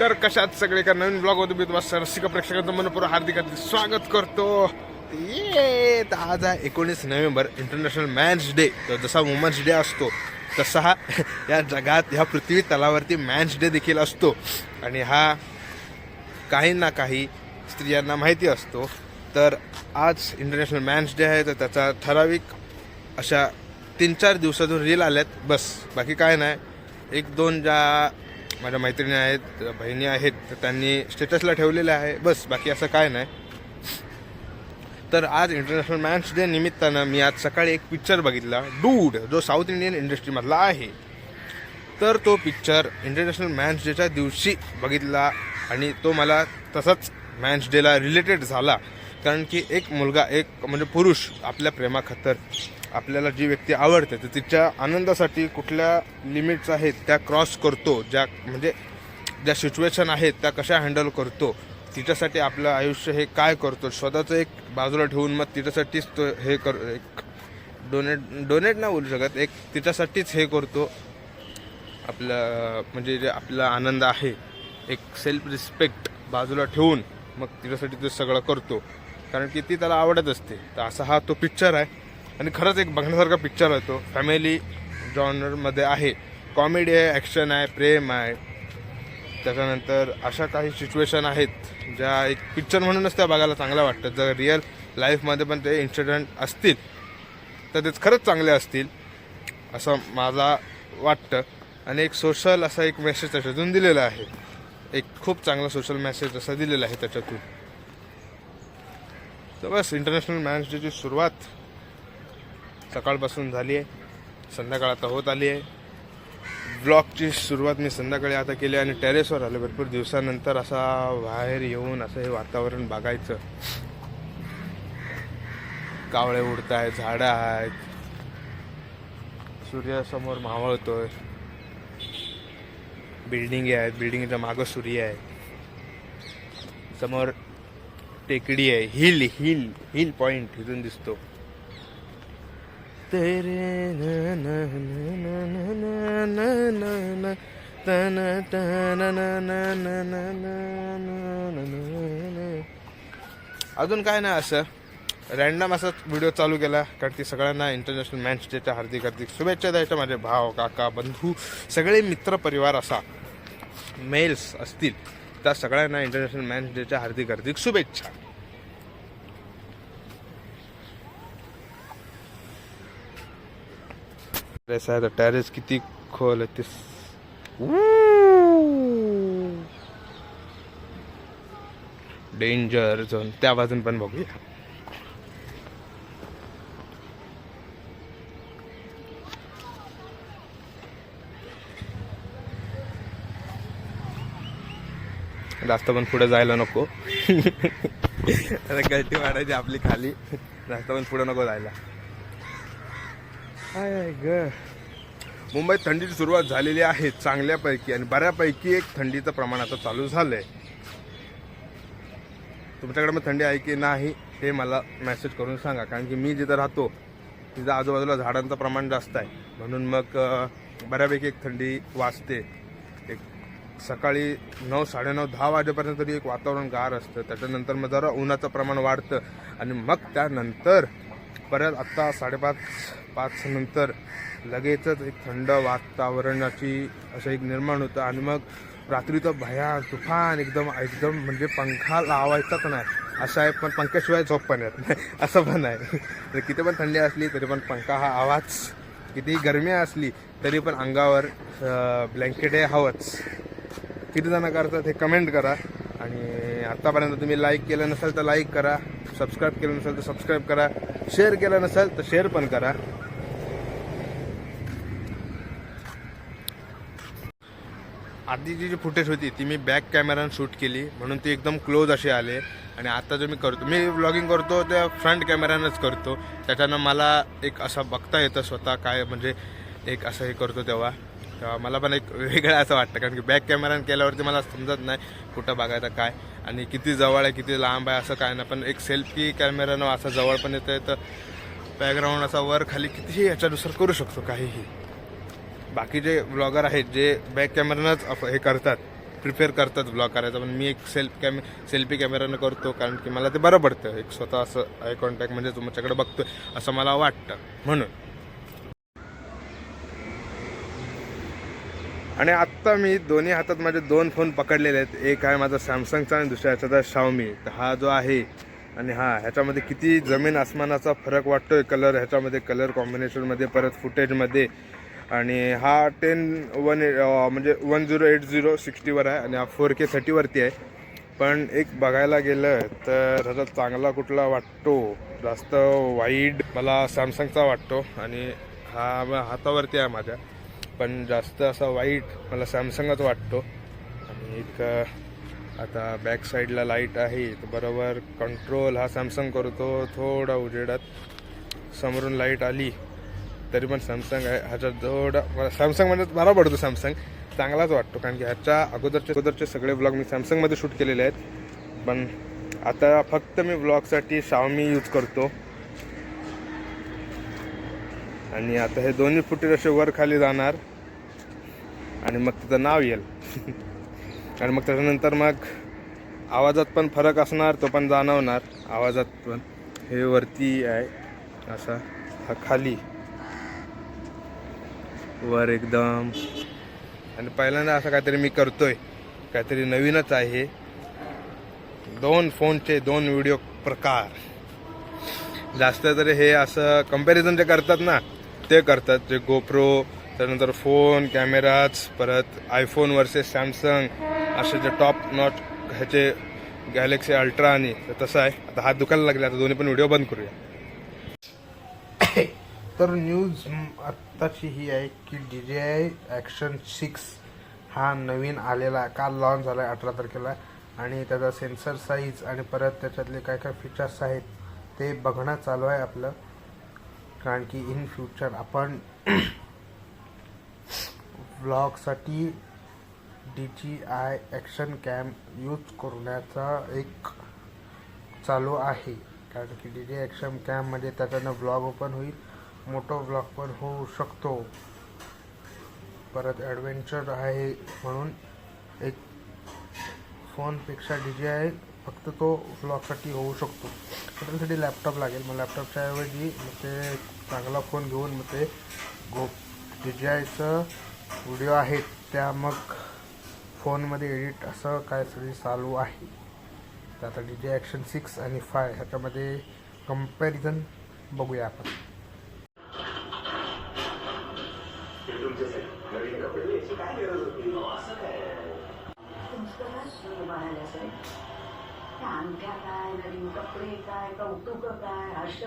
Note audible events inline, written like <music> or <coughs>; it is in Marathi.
तर कशात सगळे का नवीन ब्लॉग होतो मी तुम्हाला रसिक प्रेक्षकांचं मनपूर्वक हार्दिक स्वागत करतो. ये आज आहे एकोणीस नोव्हेंबर इंटरनॅशनल मॅन्स डे तर जसा वुमन्स डे असतो तसा हा <laughs> या जगात ह्या पृथ्वी तलावरती मॅन्स डे देखील असतो. आणि हा काही ना काही स्त्रियांना माहिती असतो. तर आज इंटरनॅशनल मॅन्स डे आहे तर त्याचा ठराविक अशा तीन चार दिवसातून रील आल्यात. बस बाकी काय नाही. एक दोन ज्या माझ्या मैत्रिणी आहेत बहिणी आहेत तर त्यांनी स्टेटसला ठेवलेलं आहे. बस बाकी असं काय नाही. तर आज इंटरनॅशनल मॅन्स डे निमित्तानं मी आज सकाळी एक पिक्चर बघितला. डूड जो साऊथ इंडियन इंडस्ट्रीमधला आहे. तर तो पिक्चर इंटरनॅशनल मॅन्स डेच्या दिवशी बघितला आणि तो मला तसाच मॅन्स डेला रिलेटेड झाला. कारण की एक मुलगा एक म्हणजे पुरुष आपल्या प्रेमाखातर आपल्याला जी व्यक्ती आवडते तर तिच्या आनंदासाठी कुठल्या लिमिट्स आहेत त्या क्रॉस करतो ज्या म्हणजे ज्या सिच्युएशन आहेत त्या कशा हँडल करतो तिच्यासाठी आपलं आयुष्य हे काय करतो स्वतःचं एक बाजूला ठेवून मग तिच्यासाठीच तो हे कर एक डोनेट डोनेट नाही बोलू शकत एक तिच्यासाठीच हे करतो. आपलं म्हणजे जे आपला आनंद आहे एक सेल्फ रिस्पेक्ट बाजूला ठेवून मग तिच्यासाठी ते सगळं करतो. कारण की ती त्याला आवडत असते. तर असा हा तो पिक्चर आहे. आणि खरंच एक बघण्यासारखा पिक्चर आहे तो. फॅमिली जॉनरमध्ये आहे. कॉमेडी आहे ॲक्शन आहे प्रेम आहे. त्याच्यानंतर अशा काही सिच्युएशन आहेत ज्या एक पिक्चर म्हणूनच त्या बघायला चांगल्या वाटतात. जर रिअल लाईफमध्ये पण ते इन्सिडेंट असतील तर तेच खरंच चांगले असतील असं मला वाटतं. आणि एक सोशल असा एक मेसेज त्याच्यातून दिलेला आहे. एक खूप चांगला सोशल मेसेज असा दिलेला आहे त्याच्यातून. तर बस इंटरनॅशनल मॅन्स सुरुवात सकाळपासून झाली आहे. संध्याकाळ आता होत आली आहे. ब्लॉगची सुरुवात मी संध्याकाळी आता केली आणि टेरेसवर आलो. भरपूर दिवसानंतर असा बाहेर येऊन असं हे वातावरण बघायचं. कावळे उडत आहेत झाडं आहेत. सूर्यासमोर मावळतोय बिल्डिंगी आहेत. बिल्डिंगच्या मागं सूर्य आहे. समोर टेकडी आहे. हिल हिल हिल पॉईंट इथून दिसतो. तेरे न न न न नतन नट न न न न न अजून काय नाही असं रँडम असाच व्हिडिओ चालू केला कारण की सगळ्यांना इंटरनॅशनल मॅच डेच्या हार्दिक हार्दिक शुभेच्छा द्यायच्या माझे भाव काका बंधू सगळे मित्र परिवार असा मेल्स असतील त्या सगळ्यांना इंटरनॅशनल मॅच डेच्या हार्दिक हार्दिक शुभेच्छा आता टॅरेस किती खोल आहे ते डेंजर झोन त्या बाजून पण बघूया. जास्त पण पुढे जायला नको. <laughs> आता गलती वाढायची आपली खाली. जास्त पण पुढे नको जायला. काय ग? मुंबईत थंडीची सुरुवात झालेली आहे चांगल्यापैकी आणि बऱ्यापैकी एक थंडीचं प्रमाण आता चालू झालंय. तुमच्याकडे मग थंडी आहे की नाही हे मला मेसेज करून सांगा. कारण की मी जिथं राहतो तिथं आजूबाजूला झाडांचं प्रमाण जास्त आहे. म्हणून मग बऱ्यापैकी एक थंडी वाजते. एक सकाळी नऊ साडेनऊ दहा वाजेपर्यंत तरी एक वातावरण गार असतं. त्याच्यानंतर मग जरा उन्हाचं प्रमाण वाढतं. आणि मग त्यानंतर परत आत्ता साडेपाच पाच नंतर लगेचच एक थंड वातावरणाची असं एक निर्माण होतं. आणि मग रात्री तर भया तुफान एकदम एकदम म्हणजे पंखा लावायचाच नाही. असं आहे पण पंख्याशिवाय झोप पण येत नाही. <laughs> असं पण आहे. तर किती पण थंडी असली तरी पण पंखा हा आवाज. कितीही गरमी असली तरी पण अंगावर ब्लँकेट हे हवंच. किती जण करतात हे कमेंट करा. आणि आत्तापर्यंत तुम्ही लाईक केलं नसेल तर लाईक करा. सबस्क्राईब केलं नसेल तर सबस्क्राईब करा. शेअर केलं नसेल तर शेअर पण करा. आधीची जी फुटेज होती ती मी बॅक कॅमेरानं शूट केली. म्हणून ती एकदम क्लोज असे आले. आणि आता जो मी करतो मी व्लॉगिंग करतो त्या फ्रंट कॅमेरानंच करतो. त्याच्यानं मला एक असं बघता येतं स्वतः काय म्हणजे एक असं हे करतो तेव्हा. तेव्हा मला पण एक वेगळं असं वाटतं. कारण की बॅक कॅमेरानं केल्यावरती मला समजत नाही कुठं बघायचं काय. आणि किती जवळ आहे किती लांब आहे असं काय नाही. पण एक सेल्फी कॅमेरानं असं जवळ पण येतं तर बॅकग्राऊंड असा वर खाली कितीही याच्यानुसार करू शकतो काहीही. बाकी जे ब्लॉगर आहेत जे बॅक कॅमेरानंच हे करतात प्रिपेअर करतात ब्लॉग करायचा पण मी एक सेल्फ कॅमे सेल्फी कॅमेरानं करतो कारण की मला ते बरं पडतं. एक स्वतः असं आय कॉन्टॅक्ट म्हणजे तुमच्याकडे बघतोय असं मला वाटतं. म्हणून. आणि आत्ता मी दोन्ही हातात माझे दोन फोन पकडलेले आहेत. एक आहे माझा सॅमसंगचा आणि दुसऱ्या ह्याचा शाओमी. तर हा जो आहे आणि हा ह्याच्यामध्ये किती जमीन आसमानाचा फरक वाटतोय कलर ह्याच्यामध्ये कलर कॉम्बिनेशनमध्ये परत फुटेजमध्ये. आणि हा टेन वन म्हणजे वन झिरो एट झिरो सिक्स्टीवर आहे आणि हा फोर के थर्टीवरती आहे. पण एक बघायला गेलं तर ह्याचा चांगला कुठला वाटतो? जास्त वाईड मला सॅमसंगचा वाटतो आणि हा हातावरती आहे माझ्या. पण जास्त असा वाईट मला सॅमसंगच वाटतो. आणि एक आता बॅक साईडला लाइट आहे तर बरोबर कंट्रोल हा सॅमसंग करतो थोडा उजेडात. समोरून लाइट आली तरी पण सॅमसंग आहे. ह्याचा थोडा मला सॅमसंग म्हणजे बरा पडतो सॅमसंग. चांगलाच वाटतो कारण की ह्याच्या अगोदरचे अगोदरचे सगळे ब्लॉग मी सॅमसंगमध्ये शूट केलेले आहेत. पण आता फक्त मी ब्लॉगसाठी शावमी यूज करतो. आणि आता हे दोन्ही फुटेज असे वर खाली जाणार. आणि मग तिचं नाव येईल. <laughs> आणि मग त्याच्यानंतर मग आवाजात पण फरक असणार तो पण जाणवणार. आवाजात पण. हे वरती आहे. असा हा खाली. वर एकदम. आणि पहिल्यांदा असं काहीतरी मी करतोय. काहीतरी नवीनच आहे. दोन फोनचे दोन व्हिडिओ प्रकार. जास्त तरी हे असं कंपॅरिझन जे करतात ना ते करतात जे गोप्रो त्यानंतर फोन कॅमेराज परत आयफोन वर्सेस सॅमसंग असे जे टॉप नॉट ह्याचे गॅलेक्सी अल्ट्रा आणि तसं आहे. आता हात दुखायला लागले आता दोन्ही पण व्हिडिओ बंद करूया. <coughs> तर न्यूज आत्ताची ही आहे की D J I action six हा नवीन आलेला काल लॉन्च झाला आहे अठरा तारखेला. आणि त्याचा सेन्सर साईज आणि परत त्याच्यातले काय काय फीचर्स आहेत ते बघणं चालू आहे आपलं. कारण की इन फ्युचर आपण ब्लॉगसाठी D J I action cam use करण्याचा एक चालू आहे. कारण की डी जे ॲक्शन कॅममध्ये त्याच्यानं ब्लॉग ओपन होईल मोठं ब्लॉग पण होऊ शकतो. परत ॲडव्हेंचर आहे म्हणून एक फोनपेक्षा डी जे आय फक्त तो ब्लॉगसाठी होऊ शकतो. हॉस्पिटलसाठी लॅपटॉप लागेल. मग लॅपटॉपच्या ऐवजी मग ते चांगला फोन घेऊन मग ते गो डी जे आयचं व्हिडिओ आहेत त्या मग फोनमध्ये एडिट असं काय सगळी चालू आहे. तर आता डी जे ॲक्शन सिक्स आणि फाय ह्याच्यामध्ये कंपॅरिझन बघूया आपण. अंगठ्या काय नवीन कपडे काय कौतुक काय हर्ष